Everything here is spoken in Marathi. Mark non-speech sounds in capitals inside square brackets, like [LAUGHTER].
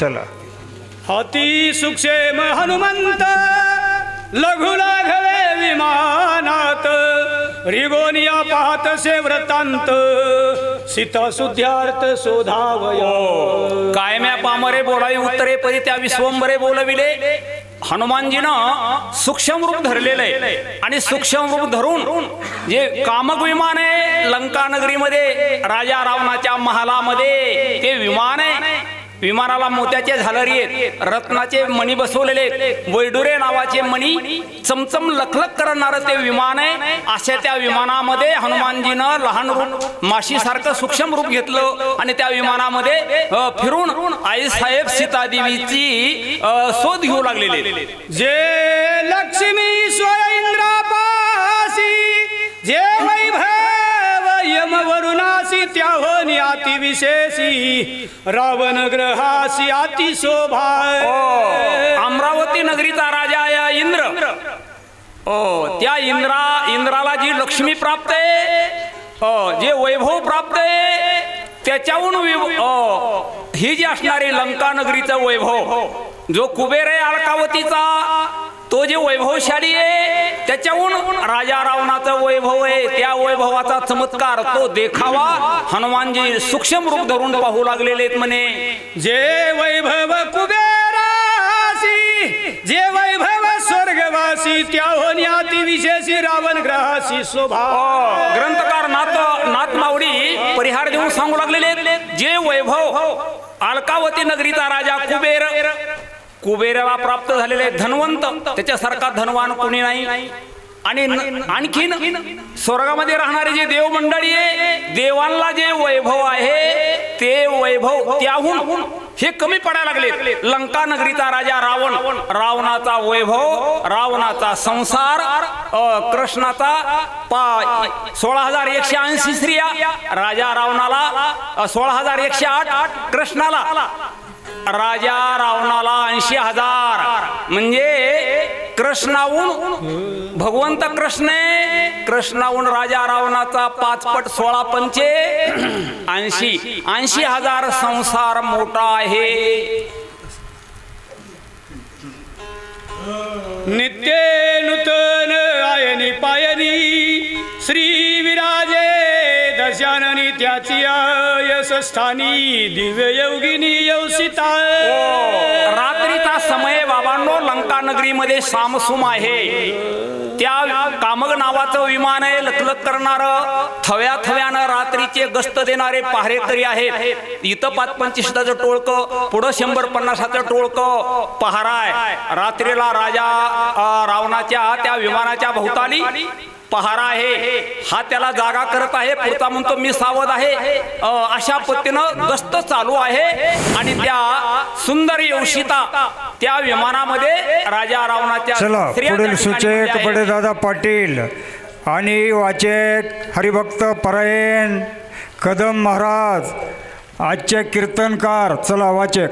चला. हाती सुक्षेम हनुमंत लघु लाघवे विमानात रिगोनिया पाहतसे व्रतांत सीता सुध्यार्थ शोधावय. कायम्या पामरे बोलावी उत्तरे परी त्या विश्वंभरे बोलविले. हनुमानजीनं सूक्ष्म रूप धरलेलं आहे. आणि सूक्ष्म रूप धरून जे कामक विमान आहे लंका नगरीमध्ये राजा रावणाच्या महालामध्ये ते विमान आहे. विमानाला मोत्याचे झालरी आहेत रत्नाचे मणी बसवलेले वैडुरे नावाचे मणी चमचम लखलख करणारं ते विमान आहे. अशा त्या विमानामध्ये हनुमानजीनं लहान रूप माशीसारखं सूक्ष्म रूप घेतलं आणि त्या विमानामध्ये फिरून आई साहेब सीतादेवीची शोध घेऊ लागलेले. जे लक्ष्मी विशेषी रावण ग्रहासी अति शोभा अमरावती नगरीचा राजा या इंद्र. ओ त्या इंद्रा इंद्राला जी लक्ष्मी प्राप्त आहे जे वैभव प्राप्त आहे त्याच्याहून ही जी असणारी लंका नगरीचा वैभव जो कुबेर आहे अलकावतीचा तो जे वैभवशाली आहे त्याच्याहून राजा रावणाचं वैभव आहे. त्या वैभवाचा चमत्कार तो देखावा. हनुमानजी सूक्ष्म रूप धरून पाहू लागलेले आहेत म्हणे. जे वैभव कुबेरासी जे वैभव स्वर्गवासी त्याहून अति विशेषी रावण ग्रहासी शोभा. अ, ग्रंथकार नाथ नाथ मावडी परिहार देऊन सांगू लागलेले. जे वैभव अलकावती नगरीचा राजा कुबेर कुबेराला प्राप्त झालेले धनवंत त्याच्यासारखा धनवान कोणी नाही. आणि आणखीन स्वर्गामध्ये राहणारे जे देव मंडळी आहे देवांना जे वैभव आहे ते वैभव त्याहून हे कमी पडायला लागले. लंका नगरीचा राजा रावण रावणाचा वैभव रावणाचा संसार कृष्णाचा पा सोळा हजार एकशे ऐंशी स्त्रिया राजा रावणाला सोळा हजार एकशे आठ कृष्णाला. राजा रावणाला ऐंशी हजार. म्हणजे कृष्णाहून भगवंत कृष्ण कृष्णाहून राजा रावणाचा पाचपट सोळा पंचे. [CLEARS THROAT] ऐंशी. ऐंशी हजार संसार मोठा आहे. नित्य नूतन आयनी पायनी श्री गजाननी त्याची यश स्थानी दिव्य योगिनी यवसिता रात्रीचा समय बाबांनो लंका नगरीमध्ये सामसुम आहे. त्या कामग नावाचं विमान आहे लखलख करणार थव्या थव्यानं रात्रीचे गस्त देणारे पहारेकरी आहेत. इथं पाच पंचवीसाचं टोळकं पुढं शंभर पन्नासाचं टोळकं पहारा आहे रात्रीला राजा रावणाच्या त्या विमानाच्या भोवताली पहारा आहे. हा त्याला जागा करत आहे. पुढचा म्हणतो मी सावध आहे. अशा पद्धतीनं गस्त चालू आहे. आणि त्या सुंदर योषिता त्या विमानामध्ये राजा रावणाच्या चला पुढील सूचक. बडेदादा पाटील आणि वाचक हरिभक्त परायण कदम महाराज आजचे कीर्तनकार चला वाचक